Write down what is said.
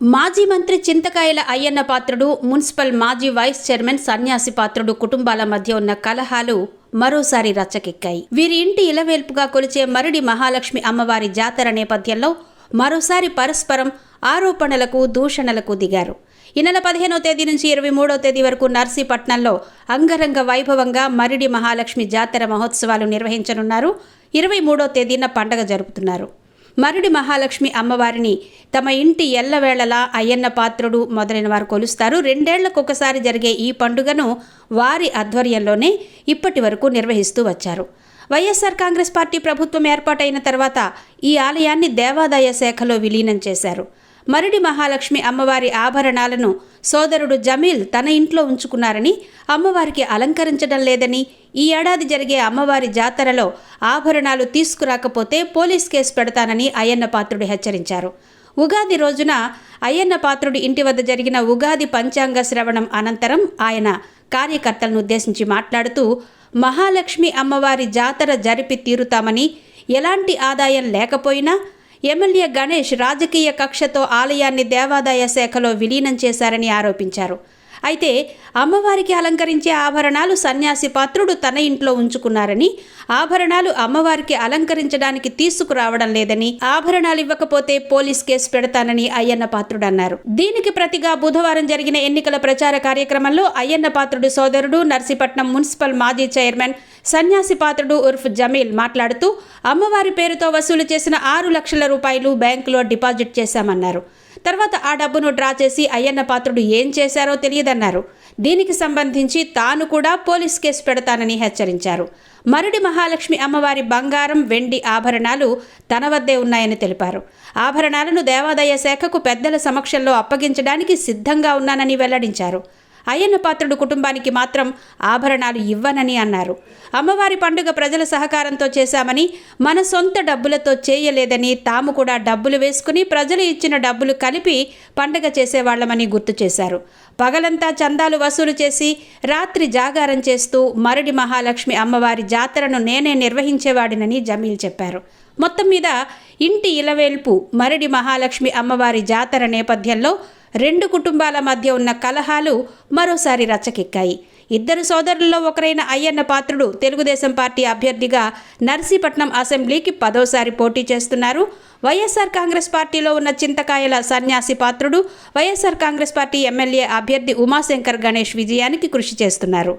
మాజీ మంత్రి చింతకాయల అయ్యన్న పాత్రుడు మున్సిపల్ మాజీ వైస్ చైర్మన్ సన్యాసి పాత్రుడు కుటుంబాల మధ్య ఉన్న కలహాలు మరోసారి రచ్చకెక్కాయి. వీరి ఇంటి ఇలవేల్పుగా కొలిచే మరుడి మహాలక్ష్మి అమ్మవారి జాతర నేపథ్యంలో మరోసారి పరస్పరం ఆరోపణలకు దూషణలకు దిగారు. ఈ నెల పదిహేనో తేదీ నుంచి ఇరవై మూడో తేదీ వరకు నర్సీపట్నంలో అంగరంగ వైభవంగా మరిడి మహాలక్ష్మి జాతర మహోత్సవాలు నిర్వహించనున్నారు. ఇరవై మూడో తేదీన పండగ జరుపుతున్నారు. మరుడి మహాలక్ష్మి అమ్మవారిని తమ ఇంటి ఎల్లవేళలా అయ్యన్న పాత్రుడు మొదలైన వారు కొలుస్తారు. రెండేళ్ళకొకసారి జరిగే ఈ పండుగను వారి ఆధ్వర్యంలోనే ఇప్పటి వరకు నిర్వహిస్తూ వచ్చారు. వైఎస్ఆర్ కాంగ్రెస్ పార్టీ ప్రభుత్వం ఏర్పాటైన తర్వాత ఈ ఆలయాన్ని దేవాదాయ శాఖలో విలీనం చేశారు. మరిడి మహాలక్ష్మి అమ్మవారి ఆభరణాలను సోదరుడు జమీల్ తన ఇంట్లో ఉంచుకున్నారని అమ్మవారికి అలంకరించడం లేదని ఈ ఏడాది జరిగే అమ్మవారి జాతరలో ఆభరణాలు తీసుకురాకపోతే పోలీస్ కేసు పెడతానని అయ్యన్న పాత్రుడు హెచ్చరించారు. ఉగాది రోజున అయ్యన్న పాత్రుడి ఇంటి వద్ద జరిగిన ఉగాది పంచాంగ శ్రవణం అనంతరం ఆయన కార్యకర్తలను ఉద్దేశించి మాట్లాడుతూ మహాలక్ష్మి అమ్మవారి జాతర జరిపి తీరుతామని ఎలాంటి ఆదాయం లేకపోయినా ఎమ్మెల్యే గణేష్ రాజకీయ కక్షతో ఆలయాన్ని దేవాదాయ శాఖలో విలీనం చేశారని ఆరోపించారు. అయితే అమ్మవారికి అలంకరించే ఆభరణాలు సన్యాసి పాత్రుడు తన ఇంట్లో ఉంచుకున్నారని ఆభరణాలు అమ్మవారికి అలంకరించడానికి తీసుకురావడం లేదని ఆభరణాలు ఇవ్వకపోతే పోలీస్ కేసు పెడతానని అయ్యన్న పాత్రుడు అన్నారు. దీనికి ప్రతిగా బుధవారం జరిగిన ఎన్నికల ప్రచార కార్యక్రమంలో అయ్యన్న పాత్రుడు సోదరుడు నర్సీపట్నం మున్సిపల్ మాజీ చైర్మన్ సన్యాసి పాత్రుడు ఉర్ఫ్ జమీల్ మాట్లాడుతూ అమ్మవారి పేరుతో వసూలు చేసిన ఆరు లక్షల రూపాయలు బ్యాంకులో డిపాజిట్ చేశామన్నారు. తర్వాత ఆ డబ్బును డ్రా చేసి అయ్యన్న పాత్రుడు ఏం చేశారో తెలియదన్నారు. దీనికి సంబంధించి తాను కూడా పోలీస్ కేసు పెడతానని హెచ్చరించారు. మరుడి మహాలక్ష్మి అమ్మవారి బంగారం వెండి ఆభరణాలు తన వద్దే ఉన్నాయని తెలిపారు. ఆభరణాలను దేవాదాయ శాఖకు పెద్దల సమక్షంలో అప్పగించడానికి సిద్ధంగా ఉన్నానని వెల్లడించారు. అయ్యన్న పాత్రుడు కుటుంబానికి మాత్రం ఆభరణాలు ఇవ్వనని అన్నారు. అమ్మవారి పండుగ ప్రజల సహకారంతో చేశామని మన సొంత డబ్బులతో చేయలేదని తాము కూడా డబ్బులు వేసుకుని ప్రజలు ఇచ్చిన డబ్బులు కలిపి పండుగ చేసేవాళ్ళమని గుర్తు చేశారు. పగలంతా చందాలు వసూలు చేసి రాత్రి జాగారం చేస్తూ మరడి మహాలక్ష్మి అమ్మవారి జాతరను నేనే నిర్వహించేవాడినని జమీల్ చెప్పారు. మొత్తం మీద ఇంటి ఇలవేల్పు మరడి మహాలక్ష్మి అమ్మవారి జాతర నేపథ్యంలో రెండు కుటుంబాల మధ్య ఉన్న కలహాలు మరోసారి రచ్చకెక్కాయి. ఇద్దరు సోదరుల్లో ఒకరైన అయ్యన్న పాత్రుడు తెలుగుదేశం పార్టీ అభ్యర్థిగా నర్సీపట్నం అసెంబ్లీకి పదోసారి పోటీ చేస్తున్నారు. వైఎస్ఆర్ కాంగ్రెస్ పార్టీలో ఉన్న Chintakayala Sanyasi Patrudu YSR Congress party MLA అభ్యర్థి ఉమాశంకర్ గణేష్ విజయానికి కృషి చేస్తున్నారు.